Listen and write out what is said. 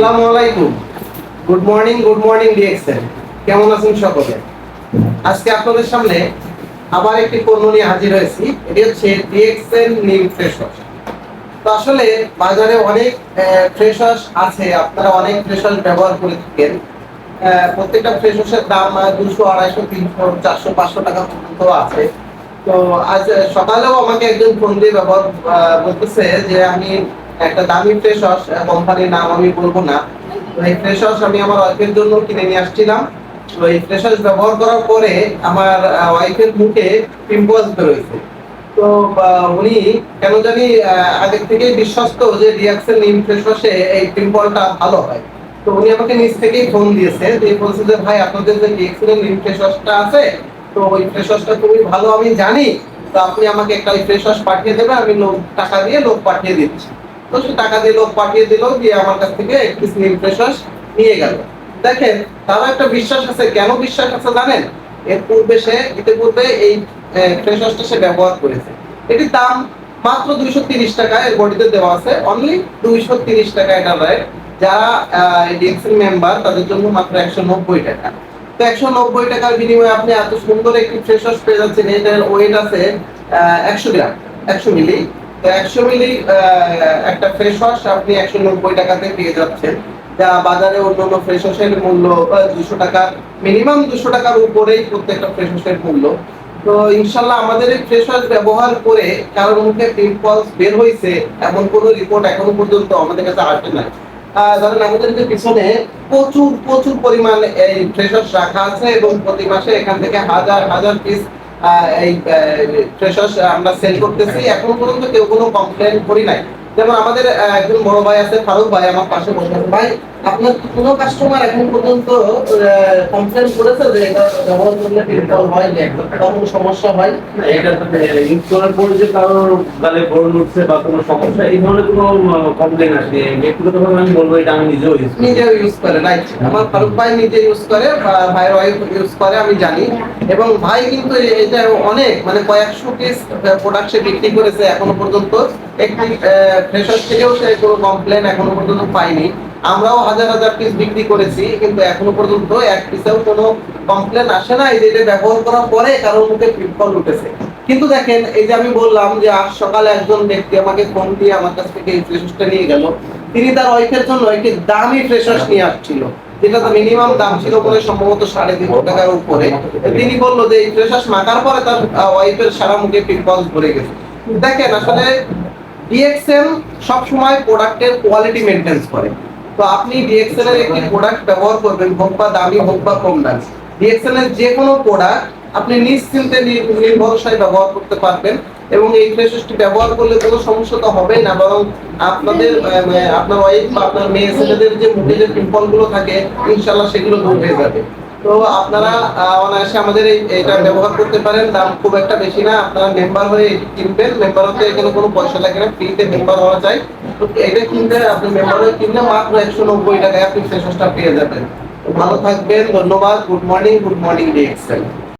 আসসালামু আলাইকুম। Good morning good morning DXL কেমন আছেন সকলে? আজকে আপনাদের সামনে আবার একটি পণ্য নিয়ে হাজির হয়েছি। এটি হচ্ছে ডিএক্সএল নিউ ফ্রেশ তো আসলে বাজারে অনেক ফ্রেশ আছে। আপনারা অনেক ফ্রেশ ব্যবহার করে থাকেন। প্রত্যেকটা ফ্রেশ ওয়াশের দাম দুশো, আড়াইশো, তিনশো, চারশো, পাঁচশো টাকা পর্যন্ত আছে। তো আজ সকালেও আমাকে একজন ফোন দিয়ে ব্যবহার বলতেছে যে আমি একটা দামি ফ্রেশ ওয়াশ কোম্পানির নাম আমি বলব না। এই ফ্রেশ ওয়াশ আমি আমার ওয়াইফের জন্য কিনে নিয়ে আসছিলাম। তো এই ফ্রেশ ওয়াশ ব্যবহার করার পরে আমার ওয়াইফের মুখে পিম্পলস বেরোয়েছে তো উনি কেন জানি আগের থেকেই বিশ্বস্ত যে রিয়াক্সেল নিম ফেস ওয়াশে এই পিম্পলটা ভালো হয়। তো উনি আমাকে নিজ থেকেই ফোন দিয়েছে। যে বলছে যে, ভাই, আপনাদের যে রিয়াক্সেল নিম ফেস ওয়াশটা আছে, তো ওই ফেস ওয়াশটা খুবই ভালো, আমি জানি। তো আপনি আমাকে একটা ওই ফেস ওয়াশ পাঠিয়ে দেবেন, আমি লোক, টাকা দিয়ে লোক পাঠিয়ে দিচ্ছি। তো টাকা দিয়ে পাঠিয়ে দিল, দিয়ে আমার কাছ থেকে নিম ফেস ওয়াশ নিয়ে গেল। দেখেন, তারও একটা বিশ্বাস আছে। কেন বিশ্বাস আছে জানেন? এর পূর্বে সে, ইতিপূর্বে এই ফ্রেশ সে ব্যবহার করেছে। এটির দাম মাত্র দুইশো তিরিশ টাকা, এর বডিতে দেওয়া আছে। অনলি দুইশো তিরিশ টাকা এটা রেট যারা ডিএক্সএল মেম্বার তাদের জন্য মাত্র একশো নব্বই টাকা। তো একশো নব্বই টাকার বিনিময়ে আপনি এত সুন্দর একটি ফ্রেশ পেয়ে যাচ্ছেন। এটার ওয়েট আছে একশো গ্রাম, একশো মিলি। তো একশো মিলি একটা ফ্রেশ ওয়াশ আপনি একশো নব্বই টাকাতে পেয়ে যাচ্ছেন। যা বাজারে অন্যান্য ফ্রেশ ওয়াশের মূল্য দুশো টাকা মিনিমাম দুশো টাকার উপরেই প্রত্যেকটা ফ্রেশ ওয়াশের মূল্য। তো ইনশাল্লাহ আমাদের এই ফ্রেশ ওয়াশ ব্যবহার করে কারোর মুখে পিম্পলস বের হয়েছে এমন কোনো রিপোর্ট এখনও পর্যন্ত আমাদের কাছে আসে আহ, ধরেন আমাদের যে পিছনে প্রচুর প্রচুর পরিমাণ এই ফ্রেশ ওয়াশ রাখা আছে এবং প্রতি মাসে এখান থেকে হাজার হাজার পিস এই ফ্রেশার্স আমরা সেল করতেছি। এখনও পর্যন্ত কেউ কোনো কমপ্লেন করি নাই। যেমন আমাদের একজন বড় ভাই আছে, ফারুক ভাই, আমার পাশে বসে ভাই আপনার কোনো কাস্টমার এখন পর্যন্ত কমপ্লেন করেছে যে এটা ব্যবহার করলে পিম্পল হয় কোনো সমস্যা হয়? এটা ইউজ করার পরে যে কারোর গালে ব্রণ উঠছে বা কোনো সমস্যা? এই ধরনের কোনো কমপ্লেন ব্যক্তিগতভাবে আমি বলব এটা আমি নিজেও ইউজ নিজেও ইউজ করে রাইট আমার ফারুক ভাই নিজে ইউজ করে ভাইয়ের ওয়াইফ ইউজ করে আমি জানি। এবং ভাই কিন্তু এটা অনেক মানে কয়েকশো পিস প্রোডাক্ট সে বিক্রি করেছে এখনও পর্যন্ত। একটি ফ্রেশার থেকেও সে কোনো কমপ্লেন এখনও পর্যন্ত পাইনি আমরাও হাজার হাজার পিস বিক্রি করেছি, কিন্তু এখনও পর্যন্ত এক পিসেও কোনো কমপ্লেন আসে না। এই যে এটা ব্যবহার করার পরে কারোর মুখে পিম্পল উঠেছে। কিন্তু দেখেন, এই যে আমি বললাম যে আজ সকালে একজন ব্যক্তি আমাকে ফোন দিয়ে আমার কাছ থেকে এই ফ্রেশটা নিয়ে গেল। তিনি তার ওয়াইফের জন্য একটি দামি ফ্রেশার্স নিয়ে আসছিল, যেটা মিনিমাম দাম ছিল বলে সম্ভবত সাড়ে তিনশো টাকার উপরে। তিনি বলল যে এই ফ্রেশার্স মাখার পরে তার ওয়াইফের সারা মুখে পিম্পলস ভরে গেছে। দেখেন, আসলে ডিএক্সএল সবসময় প্রোডাক্টের কোয়ালিটি মেনটেন্স করে। তো আপনি ডিএক্সএল এর একটি প্রোডাক্ট ব্যবহার করবেন, হোক বা দামি, হোক বা কম দামি। ডিএক্সএল এর যে কোনো প্রোডাক্ট আপনি নিশ্চিন্তে নির্ভরসায় ব্যবহার করতে পারবেন এবং এই ফ্রেশটি ব্যবহার করলে কোনো সমস্যা তো হবে না, বরং আপনাদের আপনার ওয়াইফ বা আপনার মেয়ে, ছেলেদের যে মুখে যে পিম্পলগুলো থাকে ইনশাল্লাহ সেগুলো দূর হয়ে যাবে। তো আপনারা অনায়াসে আমাদের এটা ব্যবহার করতে পারেন, দাম খুব একটা বেশি না, আপনারা মেম্বার হয়ে কিনবেন মেম্বার হতে এখানে কোনো পয়সা লাগে না ফ্রিতে মেম্বার হওয়া যায়। এটা কিনতে আপনি মেম্বার কিনলে মাত্র একশো নব্বই টাকায় আপনি ফ্রেশটা পেয়ে যাবেন। ভালো থাকবেন, ধন্যবাদ good morning good morning D XL